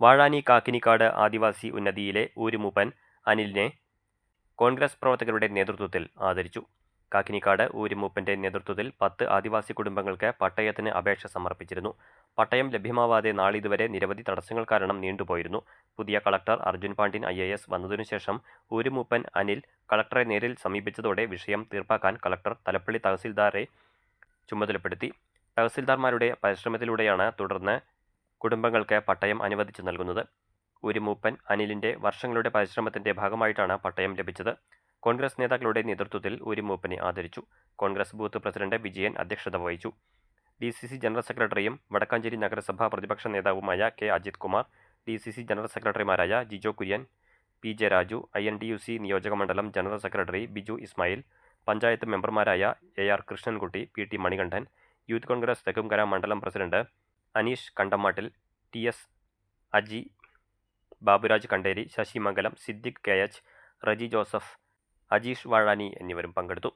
വാഴാനി കാക്കിനിക്കാട് ആദിവാസി ഉന്നതിയിലെ ഊരുമൂപ്പൻ അനിലിനെ കോൺഗ്രസ് പ്രവർത്തകരുടെ നേതൃത്വത്തിൽ ആദരിച്ചു. കാക്കിനിക്കാട് ഊരുമൂപ്പന്റെ നേതൃത്വത്തിൽ പത്ത് ആദിവാസി കുടുംബങ്ങൾക്ക് പട്ടയത്തിന് അപേക്ഷ സമർപ്പിച്ചിരുന്നു. പട്ടയം ലഭ്യമാവാതെ നാളിതുവരെ നിരവധി തടസ്സങ്ങൾ കാരണം നീണ്ടുപോയിരുന്നു. പുതിയ collector Arjun Pandian I A S വന്നതിനുശേഷം ഊരുമൂപ്പൻ അനിൽ കളക്ടറെ നേരിൽ സമീപിച്ചതോടെ വിഷയം തീർപ്പാക്കാൻ കളക്ടർ തലപ്പള്ളി തഹസിൽദാറെ ചുമതലപ്പെടുത്തി. തഹസിൽദാർമാരുടെ പരിശ്രമത്തിലൂടെയാണ് തുടർന്ന് കുടുംബങ്ങൾക്ക് പട്ടയം അനുവദിച്ചു നൽകുന്നത്. ഒരു മൂപ്പൻ അനിലിന്റെ വർഷങ്ങളുടെ പരിശ്രമത്തിന്റെ ഭാഗമായിട്ടാണ് പട്ടയം ലഭിച്ചത്. കോൺഗ്രസ് നേതാക്കളുടെ നേതൃത്വത്തിൽ ഒരു മൂപ്പനെ ആദരിച്ചു. കോൺഗ്രസ് ബൂത്ത് പ്രസിഡന്റ് വിജയൻ അധ്യക്ഷത വഹിച്ചു. ഡി സി സി ജനറൽ സെക്രട്ടറിയും വടക്കാഞ്ചേരി നഗരസഭാ പ്രതിപക്ഷ നേതാവുമായ K Ajith Kumar D C C general സെക്രട്ടറിമാരായ Jijo Kurian P J Raju I N D U C നിയോജക മണ്ഡലം ജനറൽ സെക്രട്ടറി ബിജു ഇസ്മായിൽ പഞ്ചായത്ത് മെമ്പർമാരായ A R Krishnankutty P T Manikandan youth Congress Thekkumkara മണ്ഡലം president Aneesh Kandamattil T S Aji Baburaj Kanderi Sasimangalam Siddique K H Reji Joseph Ajeesh Vazhani എന്നിവരും പങ്കെടുത്തു.